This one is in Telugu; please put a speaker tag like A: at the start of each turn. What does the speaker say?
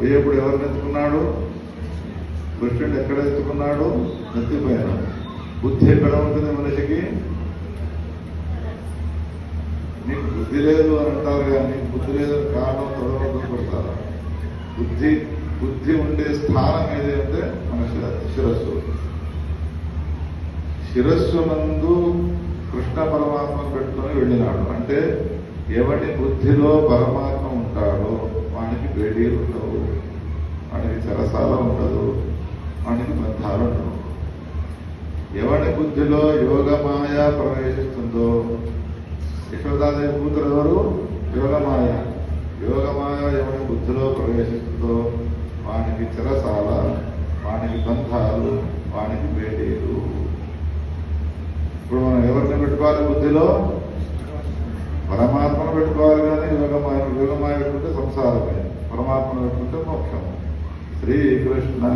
A: పోయేప్పుడు ఎవరిని ఎత్తుకున్నాడు కృష్ణుడు ఎక్కడ ఎత్తుకున్నాడు నెత్తిపోయిన బుద్ధి ఎక్కడ ఉంటుంది మనిషికి? నీకు బుద్ధి లేదు అని అంటారు కానీ బుద్ధి లేదు కారణం చదవడం కొడతారు బుద్ధి బుద్ధి ఉండే స్థానం ఏది అంటే మన శిరస్సు. శిరస్సు నందు కృష్ణ పరమాత్మ పెట్టుకొని వెళ్ళినాడు. అంటే ఎవడి బుద్ధిలో పరమాత్మ ఉంటాడో వానికి వేడి ఉండవు. ఉండదు వానికి బంధాలు ఉండవు ఎవడి బుద్ధిలో యోగమాయ ప్రవేశిస్తుందో యశోదాదేవి కూతురు ఎవరు? యోగమాయ. యోగమాయ ఎవరి బుద్ధిలో ప్రవేశిస్తుందో వానికి చిరసాల వానికి బంధాలు వానికి బేడీలు ఇప్పుడు మనం ఎవరిని పెట్టుకోవాలి బుద్ధిలో? పరమాత్మను పెట్టుకోవాలి కానీ యోగమాయ యోగమాయ పెట్టుకుంటే సంసారమే. పరమాత్మను పెట్టుకుంటే negras, na